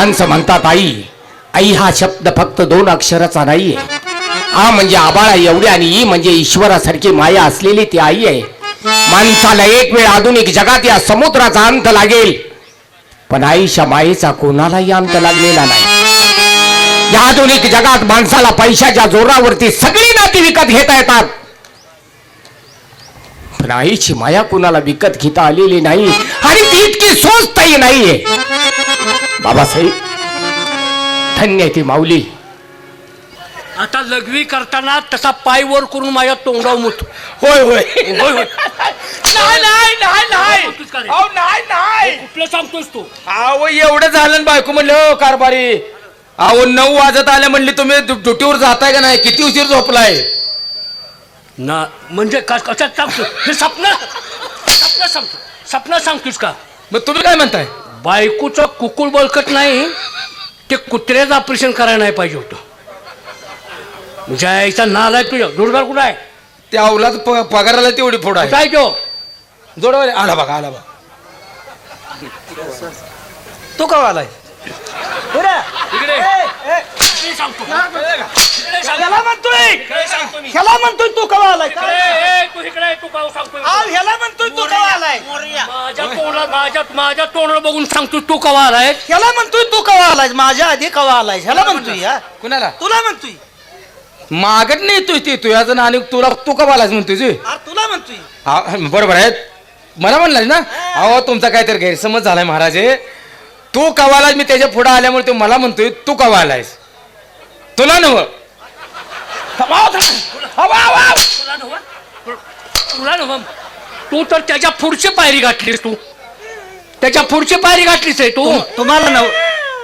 माणसं म्हणतात आई आई हा शब्द फक्त दोन अक्षराचा नाहीये. आ म्हणजे आबाळा एवढी आणि ई म्हणजे ईश्वरासारखी माया असलेली ती आई आहे. माणसाला एक वेळ आधुनिक जगात या समुद्राचा अंत लागेल. पण आईच्या मायेचा कोणालाही अंत लागलेला नाही. या आधुनिक जगात माणसाला पैशाच्या जोरावरती सगळी नाती विकत घेता येतात. पण आईची माया कुणाला विकत घेता आलेली नाही. आणि ती इतकी सोचताही नाहीये. बाबासाहेब. धन्य आहे ती माऊली. आता लघवी करताना तसा पाय वर करून माझ्या तोंडावर मुत. होय होय. होय होय. नाही नाही नाही नाही? अहो नाही नाही. कुठलं सांगतोस तू? अहो एवढं झालं ना बायको म्हणलं "हो, कारभारी. अहो नऊ वाजत आल्या म्हणली तुम्ही ड्यु- ड्युटीवर जाताय का नाही? किती उशीर झोपलाय? ना म्हणजे का कशात सांगतो हे स्वप्न स्वप्न सांगतो स्वप्न सांगतोस का? मग तुम्ही काय म्हणताय? बायकोचं कुकुळ बळकट नाही ते कुत्र्याचं ऑपरेशन करायला नाही पाहिजे होतं. जायचा नाद आहे तुझ्या. जोडगार कुठं आहे? त्या अवलाद प- पगाराला तेवढी फोड आहे. आहे तो. आला बघा आला बघा. तो का आलाय? इकडे. इकडे सांगतो इकडे सांग. ह्याला म्हणतोय. इकडे सांगतो मी. ह्याला म्हणतोय तू कवा आलाय? इकडे, ए, तू इकडे आहे, तू काय सांगतोय आव, ह्याला म्हणतोय तू कवा आलाय? माझ्या तोंडात माझ्या माझ्या तोंडाला बघून सांगतो तू कवा आलाय? ह्याला म्हणतोय तू कवा आलाय? माझ्या आधी कवा आलाय? ह्याला म्हणतोय हा? कुणाला? तुला म्हणतोय. मागत नाही तू ते तू याचं आणि तुला तू का बालाच म्हणतोय? अरे तुला म्हणतोय. हा, बरोबर आहे. मला म्हणलास ना? अहो तुमचा काहीतरी गैरसमज झालाय महाराज. हे. तू कवालास मी त्याच्या पुढे आल्यामुळे तू मला म्हणतोय तू कवा आलायस? तुला नव तुला नव्ह? तू तर त्याच्या पुढची पायरी गाठलीस तू. त्याच्या पुढची पायरी गाठलीस आहे तू. तुम- तुम्हाला नव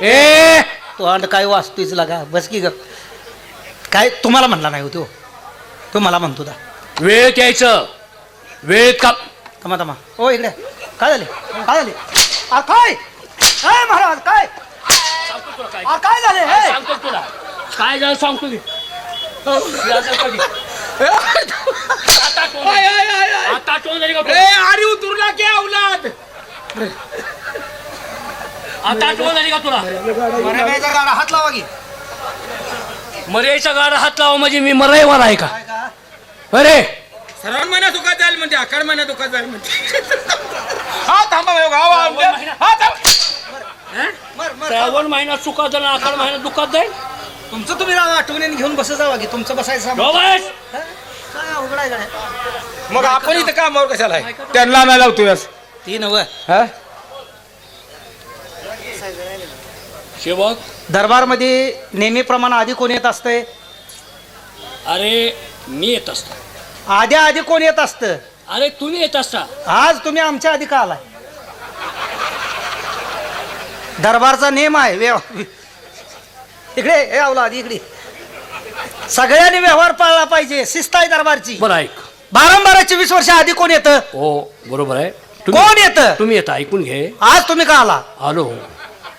ए. तू अंड काय वाचतोयच लागा? बस की ग. काय तुम्हाला म्हणला नाही हो तो? तो मला म्हणतो दा. वेळेत यायचं वेळेत का तमा तमा ओ इकडे. काय झाले? काय झाले? अरे काय? काय महाराज काय? काय? अरे काय झाले? हे? सांगतो तुला. काय झालं सांगतो मी आता कधी? आता आठवण झाली. आता आठवण झाली का तुला? अरे उतरला की अवलाद. आता आठवण झाली का तुला? गाडा हात लावा की. मरेचा गाडा हात लावा म्हणजे मी मराईवाला आहे का? अरे! श्रावण महिना दुखात जाईल म्हणजे आखाड महिना दुखात जाईल म्हणजे. हा थांबा भाऊ, गाव आमच्या. हा, थांबा. मर मर श्रावण महिना चुका झाला आखाड महिना दुखात जाईल? तुमचं तुम्ही राव आठवणीने घेऊन बस जावा की तुमचं बसायचं बस. हा? काय अवघड आहे गाड्या. मग आपण इथं कामावर कशाला आहे? त्यांना नाही लावतोय आज. ती नव. हा? सेवक दरबारमध्ये नेहमीप्रमाणे आधी कोण येत असतंय अरे मी येत असतो. आधी आधी कोण येत असतं? अरे तुम्ही येत असता. आज तुम्ही आमच्या आधी का आलाय? दरबारचा नियम आहे व्यव इकडे हे आवला आधी इकडे. सगळ्यांनी व्यवहार पाळला पाहिजे शिस्त आहे दरबारची. बरं ऐक. बारंबार चोवीस वर्ष आधी कोण येतं? हो बरोबर आहे. कोण येतं? तुम्ही येता ऐकून घे. आज तुम्ही का आला? आलो.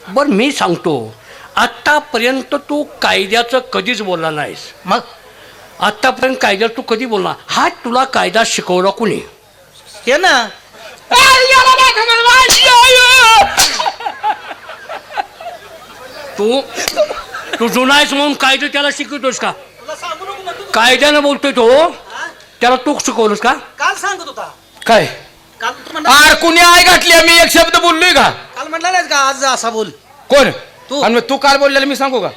बर मी सांगतो. आत्तापर्यंत तू कायद्याचं कधीच बोलला नाहीस. मग? आत्तापर्यंत कायद्यात तू कधी बोलला? हा तुला कायदा शिकवला कुणी? हे ना. तू तू जुना आहेस म्हणून कायदे त्याला शिकवतोस का? कायद्यानं बोलतोय तो त्याला तू शिकवलंस का? काल सांगत होता. काय? काल तू म्हणला आर कुणी आय घातली मी एक शब्द बोललोय का? काल म्हणला नाहीस का आज असा बोल. कोण? तू. आणि मग तू काल बोललेलं मी सांगू का?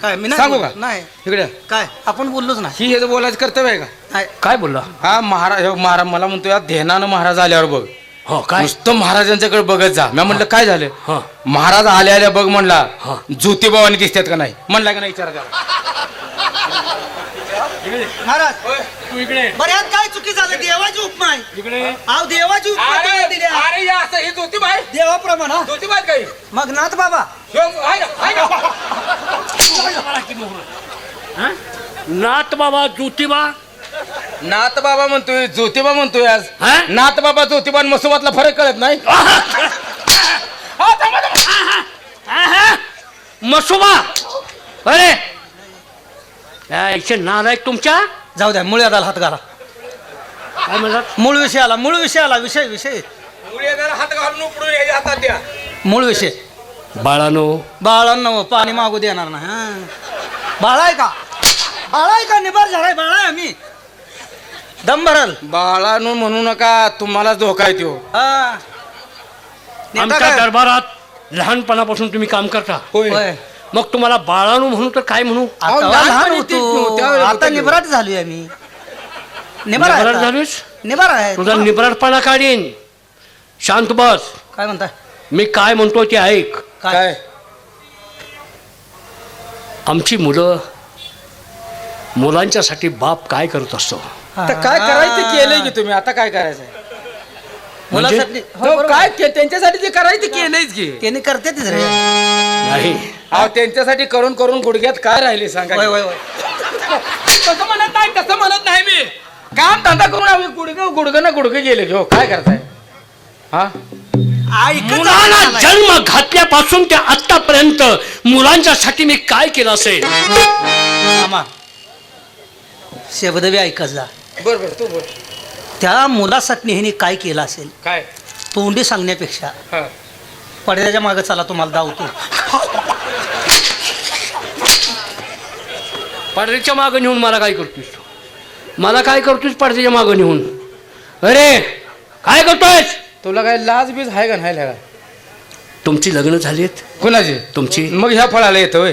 काय मी नाही सांगू. का? नाही. इकडे. काय आपण बोललोच नाही. ही हे बोलायचं कर्तव्य आहे का? नाही. काय बोलला? हा महाराज हे महाराज मला म्हणतो या ध्यानानं महाराज आल्यावर बघ. हो काय? नुसतं महाराजांच्याकडे बघत जा. मी म्हणलं काय झालं? हा. महाराज आल्या आल्या बघ म्हणला हा. ज्योतिबावानी दिसतात का नाही? म्हणला का नाही विचार करा. महाराज तू इकडे. बऱ्याच काय चुकी झालं? देवाची उपमा आहे. इकडे. अहो देवाची उपमा दिली आहे. अरे या असं हे ज्योतिबा आहे? देवाप्रमाणे हा. ज्योतिबा आहे काही? मग नाथ बाबा. हा? नाथ बाबा ज्योतिबा नाथ बाबा म्हणतोय ज्योतिबा म्हणतोय आज. हा? नाथ बाबा ज्योतिबा आणि मसोबातला फरक कळत नाही! मसोबा. अरे. यायचे नालायक तुमच्या? जाऊ द्या आला हात घाला. काय म्हणतात मूळ विषय आला मूळ विषय आला विषय विषय. मुळे हात घालून उपडून याच्या हातात द्या मूळ विषय. बाळानो. बाळांना पाणी मागू देणार नाही हा. बाळा आहे का? बाळा आहे का? निभार झालाय बाळा आहे आम्ही. दम भरल. बाळानो म्हणू नका तुम्हालाच धोका हा. नेता आमच्या काय? दरबारात लहानपणापासून तुम्ही काम करता. होय. मग तुम्हाला बाळानो म्हणू तर काय म्हणू? आता लहान लहानपणी होतो आता होतं. निबराट झालोय आम्ही. निबार आहे निबराट आता. झालोस निबार आहे. तुझा निबराटपणा काढीन. शांत बस. काय म्हणताय मी काय म्हणतो ते ऐक. काय? काय? आमची मुलं मुलांच्यासाठी बाप काय करत असतो? आता काय करायचं केलंय की तुम्ही? आता काय करायचं आहे? मुलासाठी हो, हो, बरोबर. काय ते- त्यांच्यासाठी जे करायचं ते केलंयच की. त्यांनी करते रे. नाही. अहो त्यांच्यासाठी करून करून गुडघ्यात काय राहिले सांगा होय होय होय. तसं म्हणत नाही तसं म्हणत नाही मी. काम धंदा करून आम्ही गुडघं गुडघं ना गुडघं गेले घेऊ काय करताय? हा? मुलाला जन्म घातल्यापासून ते आतापर्यंत मुलांच्यासाठी मी काय केलं असेल? मामा. शब्द बी ऐकत जा. बर बर तू बोल. त्या मुलासाठी ह्याने काय केलं असेल? काय? तोंडी सांगण्यापेक्षा हा. पडद्याच्या मागे चला तुम्हाला धावतो पडद्याच्या मागं नेऊन मला काय करतोस तू? मला काय करतोस पडद्याच्या मागं नेऊन? अरे काय करतोयस? तुला काय लाज बीज आहे का नाही लागा तुमची लग्न झालीत? कुणाची? तुमची? मग ह्या फळाला येतं होय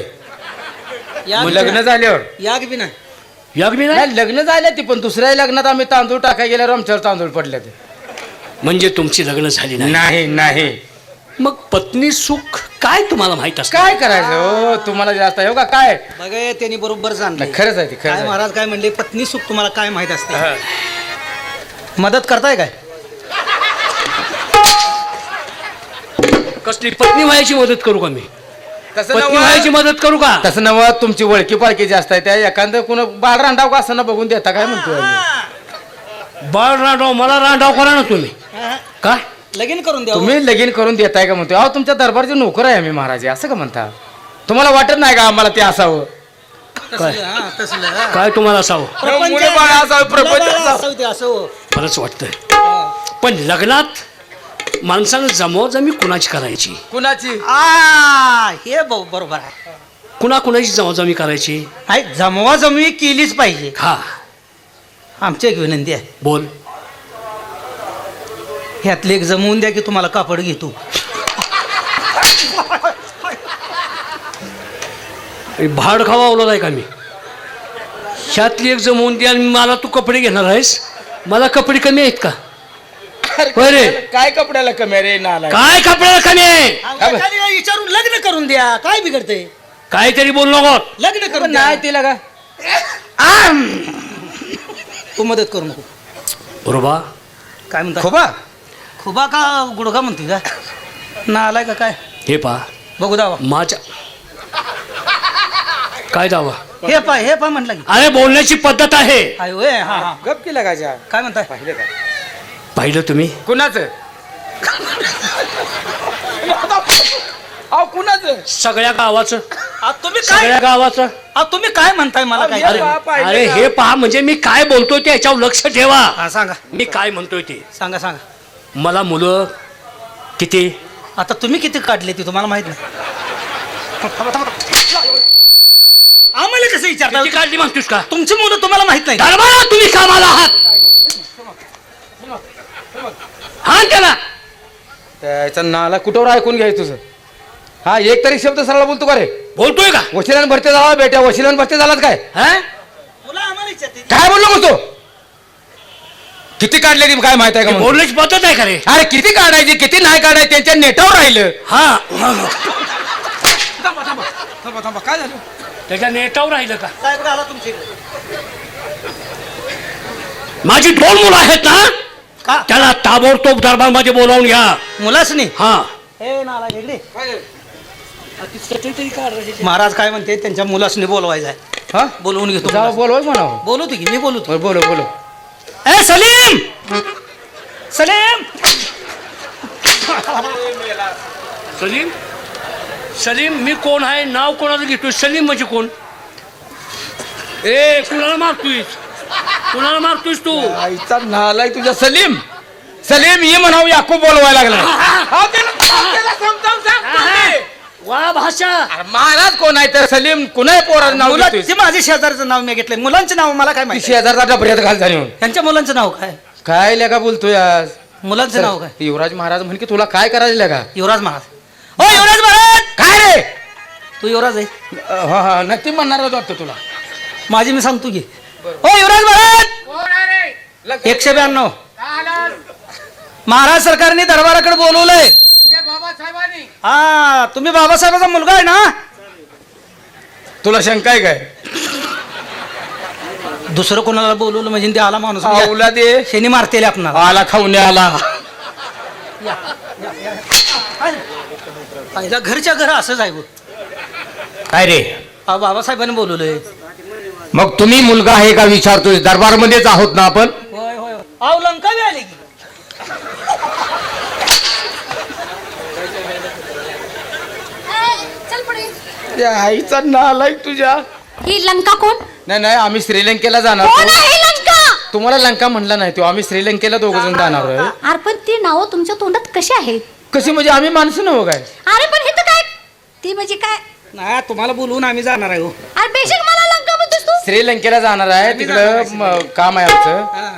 मग लग्न झाल्यावर? याग बी नाही. मी नाही? नाही लग्न झाले ती पण दुसऱ्या लग्नात आम्ही तांदूळ टाकाय गेल्यावर आमच्यावर तांदूळ पडले ते. म्हणजे तुमची लग्न झाली नाही? नाही नाही. मग पत्नी सुख काय तुम्हाला माहीत असतं? काय करायचं? हो तुम्हाला जास्त आहे हो का काय? बघा त्यांनी बरोबर जाणलं नाही, खरंच आहे ते खरंच काय आहे. महाराज काय म्हणले? पत्नी सुख तुम्हाला काय माहीत असते? हा. मदत करताय काय? कसली पत्नी व्हायची मदत करू का मी? तसं पत्नी व्हायची नव्ह मदत करू का? तसं नव तुमची ओळखी पाळखी जास्त आहे त्या एखादं कुणा बाळ रांडाव का असं बघून देता काय म्हणतोय? बाळ रांडाव मला रांडाव करा ना तुम्ही. काय लगीन करून द्या तुम्ही लगीन करून देताय का म्हणतोय? अहो तुमच्या दरबारचे नोकर आहे आम्ही महाराज असं का म्हणता? तुम्हाला वाटत नाही का आम्हाला ते असावं? तसलं, हा, तसलं, हा. काय तुम्हाला असावं? प्रपंच मुलं बाळ असावं, प्रपंच मुलं बाळ असावं. असावं ते असं हो. बरंच वाटतंय. हा. पण लग्नात माणसानं जमवाजमी कुणाची करायची? कुणाची? आ, हे ब- बरोबर आहे. कुणा कुणाची जमवाजमी करायची? आहे जमवा जमवी केलीच पाहिजे. हा. आमची एक विनंती आहे. बोल. ह्यातले एक जमवून द्या की तुम्हाला कापड घेतो. भाड खावा आहे का मी? ह्यातली एक जमवून द्या आणि मला तू कपडे घेणार आहेस? मला कपडे कमी आहेत का? होय रे. काय कपड्याला कमी आहे रे नाला काय कपड्याला कमी आहे? विचारून लग्न करून द्या. काय बिघडते? काहीतरी बोल नको. लग्न करून द्या. नाही तिला का? तू मदत करू नको. बरोबा काय म्हणता? खोबा. खुबा का गुडघा म्हणते का? ना आलाय का काय? हे पा. बघू दावा. माझ्या काय दावा? हे पा हे पा म्हटलं की. अरे बोलण्याची पद्धत आहे. होय हा हा. गप केला का जा? काय म्हणताय? पाहिलं का? पाहिलं तुम्ही? कुणाचं? अहो कुणाचं? सगळ्या गावाचं. आ, तुम्ही काय सगळ्या गावाचं. आ, तुम्ही काय म्हणताय मला काय? अरे, पाहिलं अरे का? हे पहा म्हणजे मी काय बोलतोय ते याच्यावर लक्ष ठेवा. हा सांगा. मी काय म्हणतोय ते. सांगा सांगा. मला मुलं किती? आता तुम्ही किती काढले ते तुम्हाला माहीत नाही. आम्हाला कसं विचारता? किती काढली म्हणतोस का? तुमची मुलं तुम्हाला माहीत नाही. तुम्ही कामाला आहात. हा त्याला. त्याचा नाला कुठवर ऐकून घ्यायचं तुझं? हा एक तरी शब्द सरळ बोलतो का रे? बोलतोय का? वशिलान भरते झाला बेट्या वशिलान भरते झालात काय? हा? मुलं आम्हाला विचारते काय बोललो मग तो किती काढले ती काय माहीत आहे का म्हणून? बोलण्याची पद्धत आहे का रे? अरे किती काढायची किती नाही काढायची त्यांच्या नेटावर राहिलं. हा. काय झालं? त्याच्या नेटावर राहिलं का? साहेब आला तुमची माझी दोन मुलं आहेत ना? का? त्याला ताबडतोब दरबारमध्ये बोलावून घ्या. मुलाच नाही हा हे नाला महाराज काय म्हणते त्यांच्या मुलासने बोलवायचं आहे. हा? बोलवून घेतो जाऊ बोलव म्हणावं. बोलवतो की मी बोलवतो. बोलो बोलो ए सलीम! सलीम! सलीम? सलीम मी कोण आहे? नाव कोणाचं घेतोय? सलीम म्हणजे कोण? ए कुणाला मारतोय कुणाला मारतोयस तू? आईचा नालाय तुझ्या सलीम सलीम ये म्हणावं याकूब बोलवायला लागला अहो, त्याला- त्याला समजावून सांग तुम्ही. वा भाषा. अरे महाराज कोण आहे तर सलीम कुणाही पोराचं नाव मुलं घेतोय ते माझे शेजारचं नाव मी घेतलंय. मुलांचे नाव मला काय माहिती? शेजारचा डबऱ्यात घाल झाली म्हणून. यांच्या मुलांचं नाव काय? काय लेका बोलतोय आज? मुलांचं नाव काय? युवराज महाराज म्हण की तुला काय करायचं लेका? युवराज महाराज. हो युवराज महाराज! काय रे? तू युवराज आहे. अ, हा हा नक्की म्हणणारच वाटतं तुला. माझी मी सांगतो की हो युवराज महाराज! एकशे ब्याण्णव. महाराज सरकारने दरबाराकडे बोलवलंय. हा तुम्ही बाबासाहेबाचा मुलगा आहे ना? तुला शंका आहे काय? दुसरं कोणाला बोलवलं म्हणजे ते आला माणूस. आवला दे. शेनी मारतेले आपणाला. आला खाऊने आला. पहिला घरच्या घर असंच आहे. काय रे? बाबासाहेबांनी बोलवलंय. मग तुम्ही मुलगा आहे का विचारतोय? दरबारमध्येच आहोत ना आपण? होय होय अहो लंका बी आली की. चल पुढे त्या आईचा नालाय तुझ्या. ही लंका कोण? नाही नाही आम्ही श्रीलंकेला जाणार कोण आहोत. आहे लंका? तुम्हाला लंका म्हणला नाही तो. आम्ही श्रीलंकेला दोघ जण जाणार आहे अरे पण ती नावं तुमच्या तोंडात कशी आहेत? कशी म्हणजे आम्ही माणसं नव्ह काय? अरे पण हे तर काय? ती म्हणजे काय? नाही तुम्हाला बोलवून आम्ही जाणार आहे हो. अरे बेशक मला श्रीलंकेला जाणार आहे. तिकडं म, काम आहे आमचं.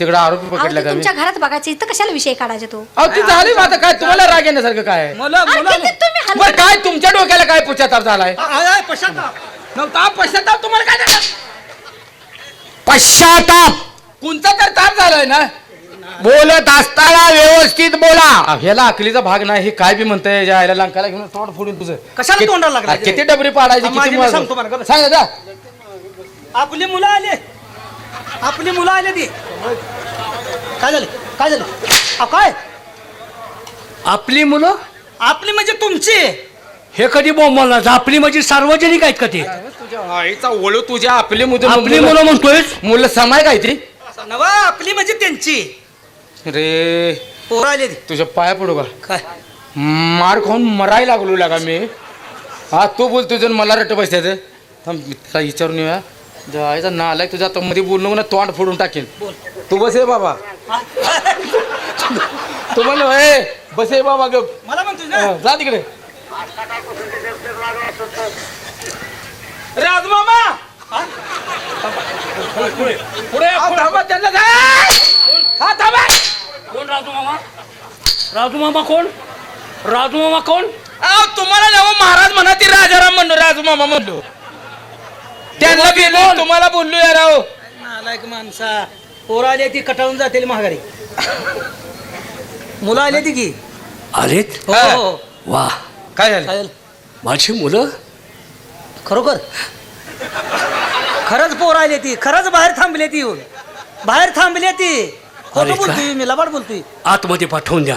तिकडं आरोपी अहो, पकडले ते आम्ही. तुमच्या घरात बघायचं इथं कशाला विषय काढायचे तो? अहो ती झाली आता काय? तुम्हाला राग येण्यासारखं काय आहे? मुलं अरे मुलं. किती तुम्ही बरं हलवत काय तुमच्या डोक्याला काय पश्चाताप झालाय? आ- आ- आ- पश्चाताप. नव्हता पश्चाताप तुम्हाला काय झाला? पश्चाताप! कोणता तर ताप झालाय ना? बोलत असताना व्यवस्थित बोला. ह्याला अकलीचा भाग नाही हे काय बी म्हणतंय ज्या लंकाला घेऊन तोंड फोडून तुझं. कशाला किती- तोंडाला लागलाय? किती डबरी पाडायची आ, माझी किती मी मग- सांगतो गप्प. सांग आपली मुलं आले. आपली मुलं आले ती. काय झाले? काय झालं? काय? आपली मुलं? आपली म्हणजे तुमची. हे कधी बोंबला आपली म्हणजे सार्वजनिक आहेत का ते? तुझ्या आईचा ओळू तुझ्या आपली मुलं आपली मुलं. म्हणतोय मुलं समाय काय ती? नवा आपली म्हणजे त्यांची. रे. पोरं आले ती. तुझ्या पाया पडू का? काय? मार खाऊन मरायला लागलो लागा मी. हा तू बोल तुझं मला रट्ट मित्रा विचारून येऊया. जायचा नालाय तुझ्या आता मध्ये बोलणं ना तोंड फोडून टाकेल तू बसे बाबा. तू म्हण ए बसे बाबा ग मला म्हणतोय ना? जा तिकडे. राजमामा पुढे. थांबा त्यांना जा. हा थांबा. कोण राजू मामा? राजू मामा कोण? राजू मामा कोण? अहो, तुम्हाला जेव्हा महाराज म्हणा ती राजाराम म्हणलो राजू मामा म्हणलो. त्यांना गेलो तुम्हाला बोललो यार अहो. नालायक माणसा पोरं आली ती कटाळून जातील महागारी मुलं आली ती की? आलेत? हो हा. हो. वा. काय झालं? झालं? माझी मुलं? खरोखर? खरंच पोर आली ती. खरंच बाहेर थांबली ती येऊन. बाहेर थांबली ती. अरे खोटं? बोलतोय मी लबाड बोलतोय. आतमध्ये पाठवून द्या.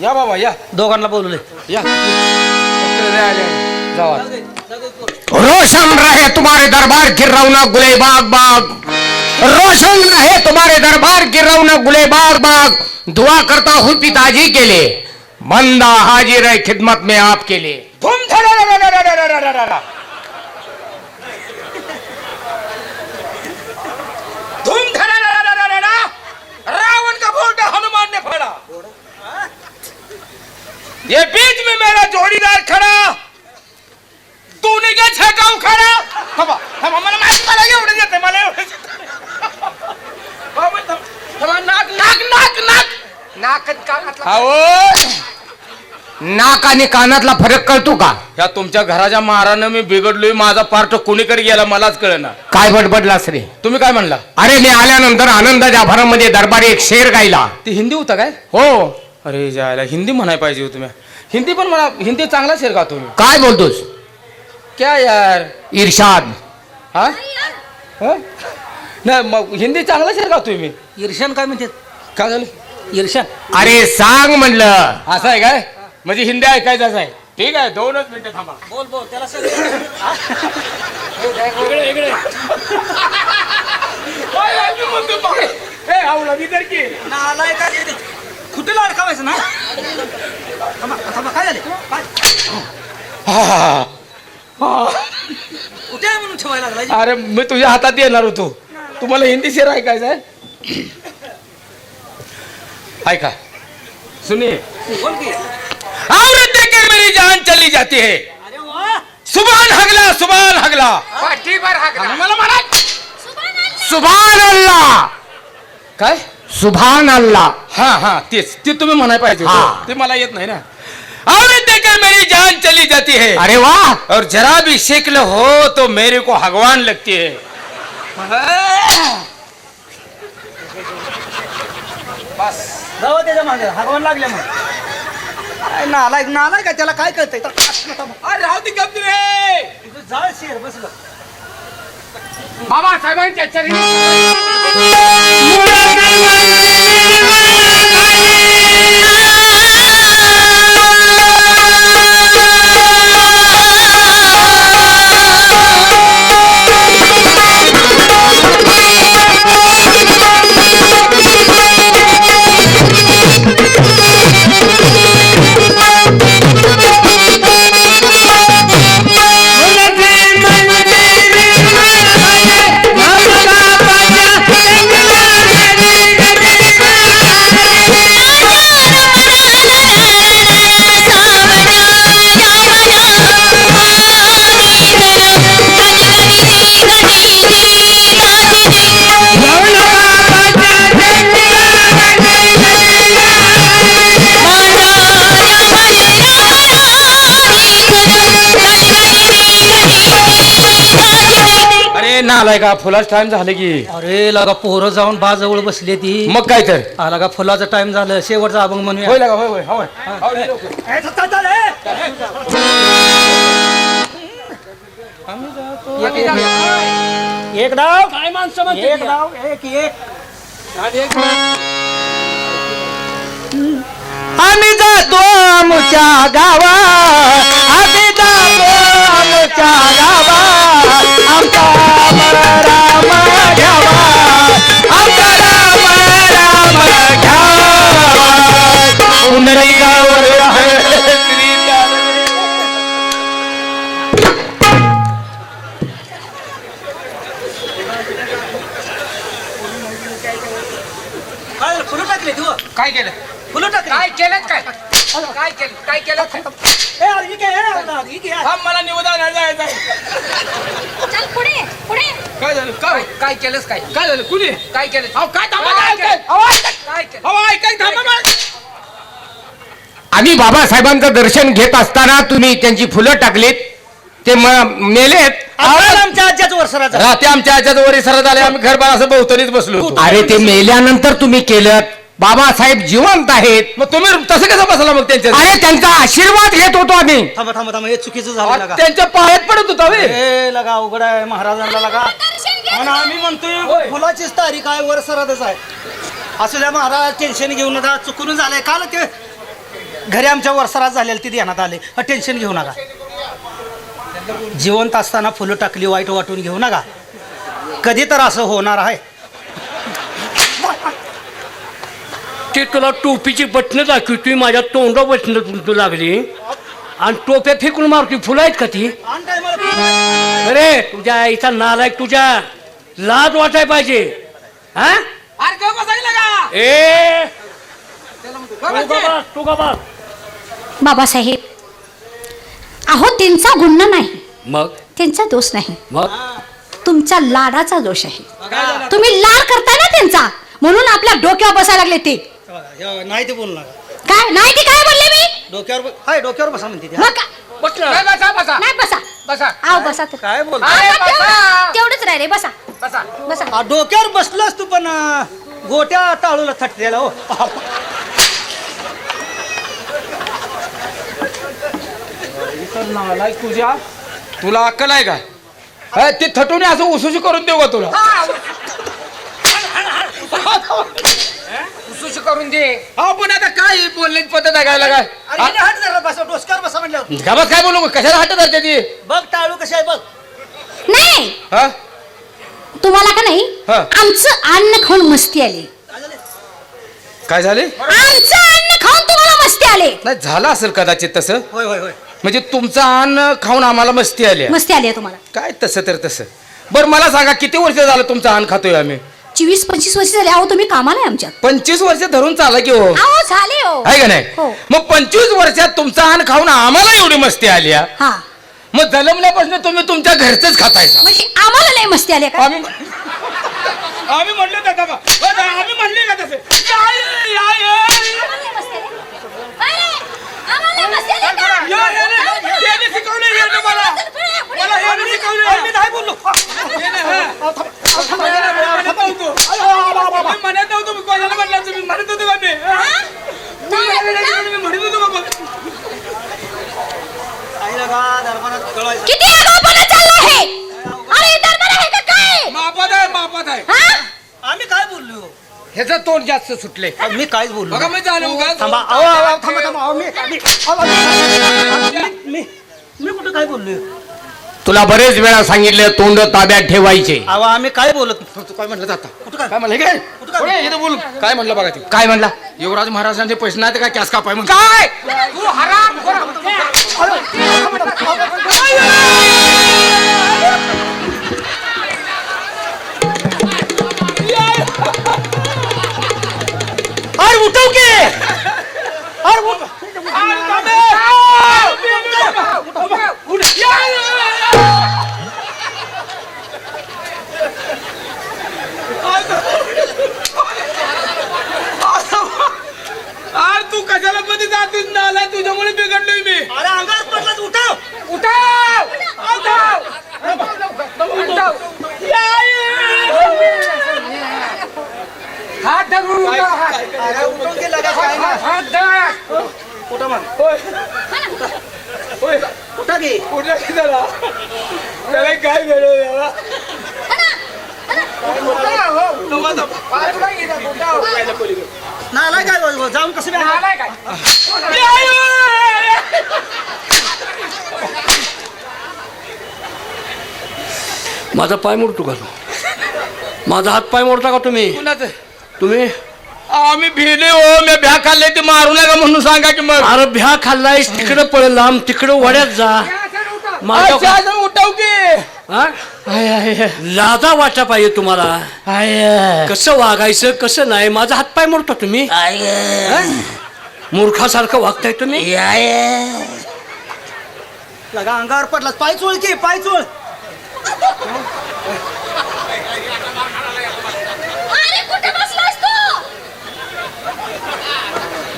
या बाबा या. दोघांना बोलवले या. जावा. रोशन रहे तुम्हारे दरबार गिर रहा ना गुले बाग बाग रोशन रहे तुम्हारे दरबार गिर रहा ना गुले बाग बाग दुआ करता हूँ पिताजी के लिए बंदा हाजिर है खिदमत में आपके लिए तुम रावण का हनुमान ने फाड़ा ये बीच में मेरा जोड़ीदार खड़ा तूने क्या छेका उखाड़ा थांबा थांबा मला माहिती मला एवढं येते मला एवढं येतं. बाबा, थांब. थांबा, नाक नाक नाक नाक. अहो नाक आणि कानातला फरक कळतो का? ह्या तुमच्या घराच्या मारानं मी बिघडलोय माझा पार्ट कोणीकडे गेला मलाच कळना. काय बडबडलास रे तुम्ही काय म्हणला? अरे मी आल्यानंतर आनंदाच्या भरामध्ये दरबारी एक शेर गायला. ती हिंदी होता काय? हो. अरे जायला हिंदी म्हणाय पाहिजे हो तुम्ही हिंदी पण मला हिंदी चांगला शेर गातो मी. काय बोलतोस? क्या यार? इर्षाद हा? हा? नाही मग हिंदी चांगला शेर गातोय मी ईर्षण काय म्हणते? काय झालं? ईर्षण अरे सांग म्हणलं. असं आहे काय? म्हणजे हिंदी ऐकायचं असं आहे. ठीक आहे दोनच मिनिटं थांबा. बोल बोल त्याला इकडे इकडे. ए, आवला, मी तर की. कुठे अडकावायचं ना? थांबा थांबा काय झाले? काय? हा. कुठे आहे म्हणून ठेवायला लागला अरे मी तुझ्या हातात येणार होतो. तुम्हाला हिंदी शेर ऐकायचं आहे? ऐका. सुनिये बोल की. औरत देखे मेरी मेरी जान चली जाती है. अरे सुभान हगला सुभान हगला. पाठीवर हाकला. मला म्हणा सुभान अल्लाह. काय? सुभान अल्लाह. हा हा तेच. ते तुम्ही म्हणाय पाहिजे हा. ते मला येत नाही ना. अरे देखकर मेरी जान चली जाती है। अरे वाह। और जरा भी शिकल हो तो मेरे को भगवान लगती है। जाऊ त्याच्यामागे हगवण लागले मग. काय नालाय नालाय का त्याला काय कळतंय? अरे राहू दे गप्प रे. तुझं जाळ शेर बसलं. बाबासाहेबांच्या चरणी. अरे नालाय का? फुलाच टाइम झालं की. अरे लगा पोरं जाऊन बाजवळ बसली ती. मग काय तर? आला का फुलाचं टाइम झालं. शेवटचा अभंग म्हणूया. होय लागा होय होय होय. होय लवकर. एक डाव. काय माणसं एक डाव एक एक. आम्ही जातो आमच्या गावा आम्ही जातो आमच्या गावा आमचा काय? काय झालं? कुणी? काय केलं? अहो काय थांबा काय काय केलं? ऐकाय? अहो, ऐकाय. काय केलं? अहो, ऐकाय, थांबा मला. आम्ही बाबासाहेबांचं दर्शन घेत असताना तुम्ही त्यांची फुलं टाकलीत. ते म- मेलेत. आपल्याला आमच्या वर्षाचा रात्री आमच्या आज्याचं वरी सरत आले आम्ही घरबार असं बहुतरीच बसलो. अरे ते मेल्यानंतर तुम्ही केलं. बाबासाहेब जिवंत आहेत. मग तुम्ही तसं कसं बसला मग त्यांच्या अरे त्यांचा आशीर्वाद घेत होतो आम्ही. थांबा थांबा थांबा. हे चुकीचं झालं लगा. त्यांच्या पायात पडत होता वे. लगा अवघड आहे. महाराजांना लगा. आणि आम्ही म्हणतोय फुलाचीच तारीख आहे वर सरतच आहे. असू द्या महाराज टेन्शन घेऊ नका चुकून झालंय. काल ते घरी आमच्या वरसरात झालेलं ते ध्यानात आले. टेन्शन घेऊ नका. जिवंत असताना फुलं टाकली वाईट वाटून घेऊ नका. कधी तर असं होणार आहे. ते तुला टोपीची बटणं दाखवतोय माझ्या तोंडा बटणं तू लागली. आणि टोप्या फेकून मारतोय फुलं आहेत का ती? अरे तुझ्या आईचा नालायक तुझ्या. लाज वाटाय पाहिजे. हा? अरे केव्हा बसायला का? ए! तू का बस, तू. का बस. बाबासाहेब अहो त्यांचा गुन्हा नाही. मग? त्यांचा दोष नाही. मग? तुमचा लाडाचा दोष आहे. तुम्ही लाड करताय ना त्यांचा. म्हणून आपल्या डोक्यावर बसायला लागले ते. नाही ते बोलू नका काय नाही ते काय बोलले मी? डोक्यावर ब- हाय डोक्यावर बसा म्हणते ते. मग काय? बसलं. बसा बसा. नाही बसा. बसा. आव बसा तर काय बोल आव, अरे, तेवढं- बसा. तेवढंच राहिले बसा. बसा. बसा. आ, डोक्यावर बसलास तू पण गोट्या टाळूला थटलेला हो. नालायक तुझ्या. तुला अक्कल आहे का? हा, ते थटून असं उसुशी करून देऊ का तुला? सुशी करून दे. हा पण आता काय बोलण्याची पद्धत आहे काय? काय अरे हट बसा डोसक्यावर बसा म्हणलं गावात काय बोलू? कशाला हटत आहे ती? बघ टाळू कशी आहे बघ. नाही. हा? तुम्हाला का नाही? हा. आमचं अन्न खाऊन मस्ती आली. काय झाले? आमचं अन्न खाऊन तुम्हाला मस्ती आले. नाही झालं असेल कदाचित तसं. होय होय होय. म्हणजे तुमचं अन्न खाऊन आम्हाला मस्ती आली आहे. मस्ती आली आहे तुम्हाला. काय तसं तर तसं. बरं मला सांगा किती वर्ष झालं तुमचं अन्न खातोय आम्ही? चोवीस पंचवीस वर्ष झाले. अहो तुम्ही कामाला आहे आमच्यात. पंचवीस वर्ष धरून चाला की हो. अहो झाले हो. आहे का नाही? हो. मग पंचवीस वर्षात तुमचा अन्न खाऊन आम्हाला एवढी मस्ती आली हा. हा. मग जन्मल्यापासून तुम्ही तुमच्या घरचंच खातायचा म्हणजे आम्हाला नाही मस्ती आली का? आम्ही आम्ही म्हणले का का आम्ही म्हणले का? तसे या, या. याने शिकवलं याने मला मला याने शिकवलं मी नाही बोललो. याने, हा. म्हणत नव्हतो. मी म्हणत नव्हतो मी कोणाला म्हणलं तुम्ही म्हणत होतो का मी? हा? मी म्हणत होतो का मग? आईला का दरबारात कळवायचं किती आगाऊपणा चालला आहे? अरे हे दरबार आहे का काय? मापात आहे मापात आहे. हा? आम्ही काय बोललो? ह्याचं तोंड जास्त सुटले मी काहीच बोललो बघा मी झालं उगा थांबा. अहो अहो, अहो, थांबा थांबा. अहो, मी मी- अहो, मी- मी मी कुठं काय बोललोय तुला बरेच वेळा सांगितलं तोंड ताब्यात ठेवायचे. अहो आम्ही काय बोलत तू काय म्हणलं जाता? कुठं काय? काय म्हणलं? काय? कुठं काय? पुढे इथं बोल. काय म्हणलं बघा ते? काय म्हणला? युवराज महाराजांचे पैसे नाही ते काय कॅस कापाय म्हणतो काय? तू हराम अरे उठव की! अरे उठ. तू कशाला मध्ये जातोस नाला तुझ्यामुळे बिघडलोय मी. अरे पडलात उठव. उठाव! उठाव! हात धरून उठाव, हात. अरे उठव की लगेच काय नाही. हात धर. उठा मग होय. होय. उठा की उठा की जरा. त्याला काय झालं जरा? उठाव, हो. नको आता. पाय तुला घेतात, उठाव. पहिलं पलीकडे. नाला काय? जाऊन कसं काय? माझा पाय मोडतो का तू माझा हात पाय मोडता का तुम्ही? तुम्ही आम्ही भिले हो मी भ्या खाल्ले ते मारू नका म्हणून सांगा की मग. अरे भ्या खाल्लायस तिकडं पळ लांब तिकडं वड्यात जा. माझ्या अच्छा, अजून उठाव की. हा? लाजा वाटा पाहिजे तुम्हाला. कसं वागायचं कसं नाही माझा हात पाय मोडता तुम्ही? हा? मूर्खासारखं वागताय तुम्ही? लगा अंगावर पडलात पाय चोळ की पाय चोळ अरे कुठे बसलास तू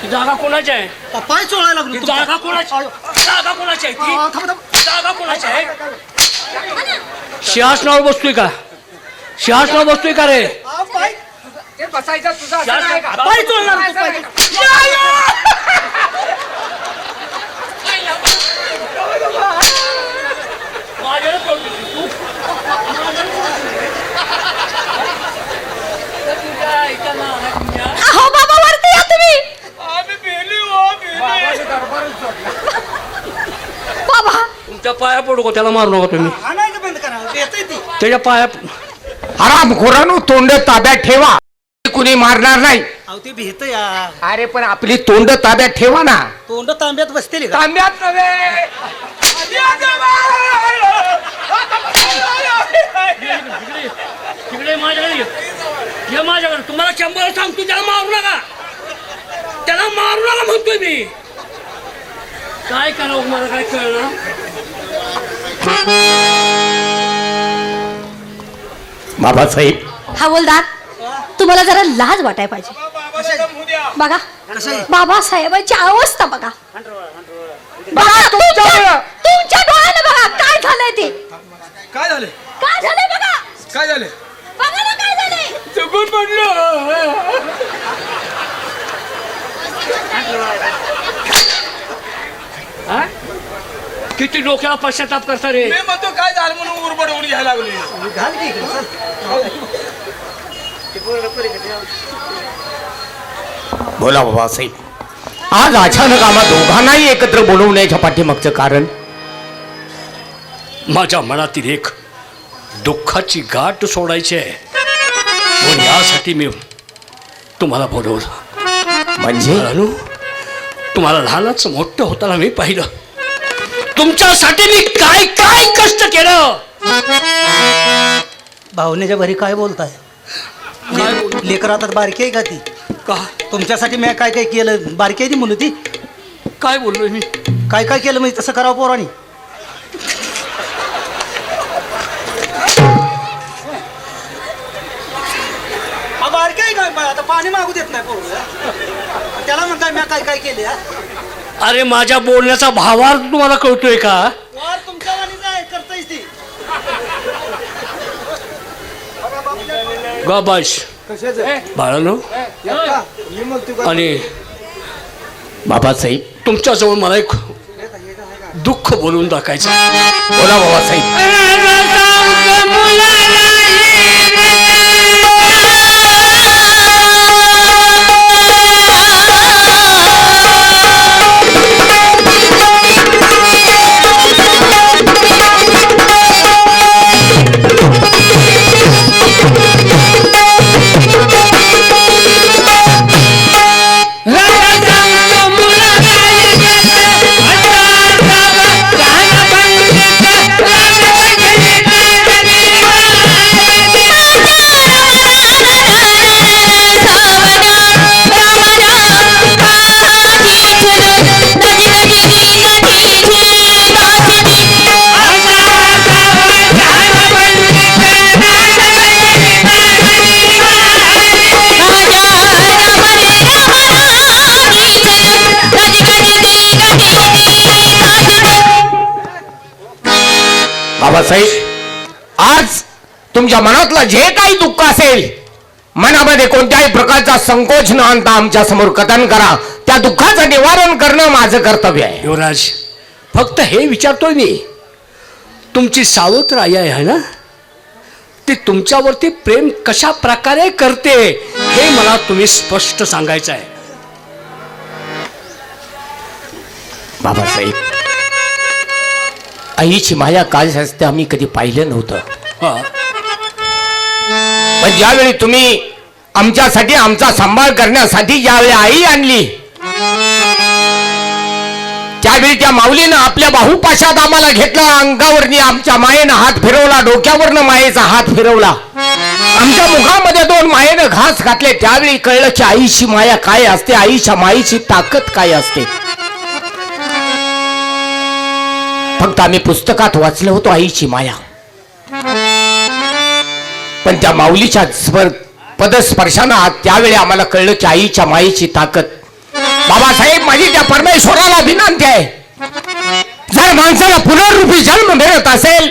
ही जागा कोणाची आहे? पाय चोळायला लागलो. ही. जागा कोणाची? जागा कोणाची आहे ती? अ, थांबा, थांबा. जागा कोणाची आहे? सिंहासनावर बसतोय का? सिंहासनावर बसतोय का रे? अ, पाय. ते बसायचा तुझा असं नाही का? पाय चोळणार. तू, पाय माझ्यावर पडतो तू. अहो बाबा वरती या तुम्ही आम्ही भिली हो भिली बाबा तुमच्या पाया पडू का? त्याला मारू नका तुम्ही. आणायचं बंद करा? येतंय ती. त्याच्या पाया हराम खोरानो तोंड ताब्यात ठेवा. कुणी मारणार नाही. अहो ते भीत या अरे पण आपली तोंड ताब्यात ठेवा ना. तोंड तांब्यात बसतील का? तांब्यात नव्हे. तिकडे माझ्याकडे ये. ये माझ्याकडे. तुम्हाला शंभर सांगतो त्याला मारू नका. त्याला मारू नका म्हणतोय मी. काय करावं मला काय कळलं? बाबासाहेब. हवलदार तुम्हाला जरा लाज वाटाय पाहिजे. बघा. बाबासाहेबांची अवस्था बघा. बघा तुमच्या तुमच्या डोळ्यानं बघा काय झालंय ते? काय झालं? काय झालंय बघा? काय झालं? बघा ना काय झालंय. चुकून पडलो. हा? किती डोक्याला पश्चाताप करता रे मी म्हणतो काय झालं म्हणून उरबड उडी घ्यायला लागली? घाल की इकडे, चल. बोला बाबासाहेब आज अचानक आम्हा दोघांनाही एकत्र बोलवण्याच्या पाठीमागचं कारण? माझ्या मनातील एक दुःखाची गाठ सोडायची आहे. म्हणून यासाठी मी तुम्हाला बोलवलं. म्हणजे? बाळांनो, तुम्हाला लहानच मोठं होताना मी पाहिलं. तुमच्यासाठी मी काय काय कष्ट केलं? भावनेच्या भरी काय बोलताय? काय बोलू? लेकर आता बारकी आहे का ती? का? तुमच्यासाठी मी काय काय केलं? बारकी आहे ती मुलं ती काय बोललोय मी? काय काय केलं म्हणजे तसं करावं पोरानी. हा, बारकी आहे काय आता पाणी मागू देत नाही पोरं. त्याला म्हणताय मी काय काय केले हा? अरे माझ्या बोलण्याचा भावार्थ तुम्हाला कळतोय का? वर तुमच्या वाणीच आहे करतायच ती. गबाश. बाळानो. आणि बाबासाहेब तुमच्याजवळ मला एक दुःख बोलून टाकायचं बोला बाबासाहेब. तुमच्या मनातलं जे काही दुःख असेल मनामध्ये कोणत्याही प्रकारचा संकोच न आणता आमच्यासमोर कथन करा. त्या दुःखाचं निवारण करणं माझं कर्तव्य आहे. युवराज फक्त हे विचारतोय मी. तुमची सावत्र आई आहे ना? ती तुमच्यावरती प्रेम कशा प्रकारे करते हे मला तुम्ही स्पष्ट सांगायचं आहे. बाबासाहेब आईची माया काय असते आम्ही कधी पाहिलं नव्हतं. हा. पण ज्यावेळी तुम्ही आमच्यासाठी आमचा सांभाळ करण्यासाठी ज्यावेळी आई आणली त्यावेळी त्या माऊलीनं आपल्या बाहुपाशात आम्हाला घेतला अंगावरनी आमच्या मायेनं हात फिरवला डोक्यावरनं मायेचा हात फिरवला. आमच्या मुखामध्ये दोन मायेनं घास घातले त्यावेळी कळलं की आईची माया काय असते आईच्या माईची ताकद काय असते. फक्त आम्ही पुस्तकात वाचलं होतो आईची माया. पण त्या माऊलीच्या स्वर पदस्पर्शानं त्यावेळी आम्हाला कळलं की आईच्या माईची ताकद. बाबासाहेब माझी त्या परमेश्वराला विनंती आहे. जर माणसाला पुनर्रूपी जन्म मिळत असेल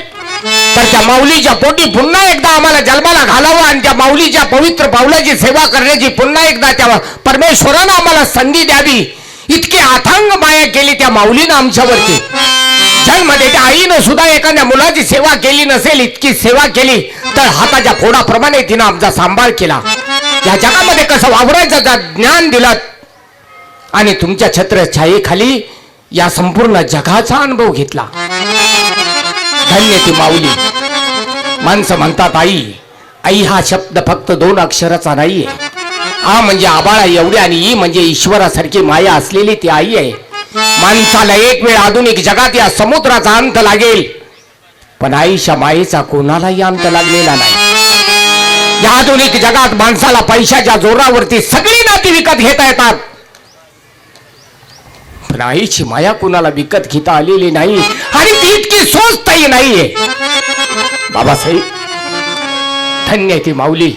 तर त्या माऊलीच्या पोटी पुन्हा एकदा आम्हाला जन्माला घालावं आणि त्या माऊलीच्या पवित्र पावलाची सेवा करण्याची पुन्हा एकदा त्या परमेश्वरानं आम्हाला संधी द्यावी. इतकी अथांग माया केली त्या माऊलीनं आमच्यावरती. जन्म आईनं सुद्धा एखाद्या मुलाची सेवा केली नसेल इतकी सेवा केली तर हाताच्या फोडाप्रमाणे तिनं आमचा सांभाळ केला. या जगामध्ये कसं वावरायचं ज्ञान दिलं. आणि तुमच्या छत्रछायेखाली या संपूर्ण जगाचा अनुभव घेतला. धन्य ती माऊली. माणसं म्हणतात आई आई हा शब्द फक्त दोन अक्षराचा नाहीये. आ म्हणजे आबाळा एवढी आणि ई म्हणजे ईश्वरासारखी माया असलेली ती आई आहे. माणसाला एक वेळ आधुनिक जगात या समुद्राचा अंत लागेल. पण आईच्या मायेचा कोणालाही अंत लागलेला नाही. या आधुनिक जगात माणसाला पैशाच्या जोरावरती सगळी नाती विकत घेता येतात. पण आईची माया कुणाला विकत घेता आलेली नाही आणि ती इतकी सोचताही नाहीये. बाबासाहेब धन्य ती माऊली.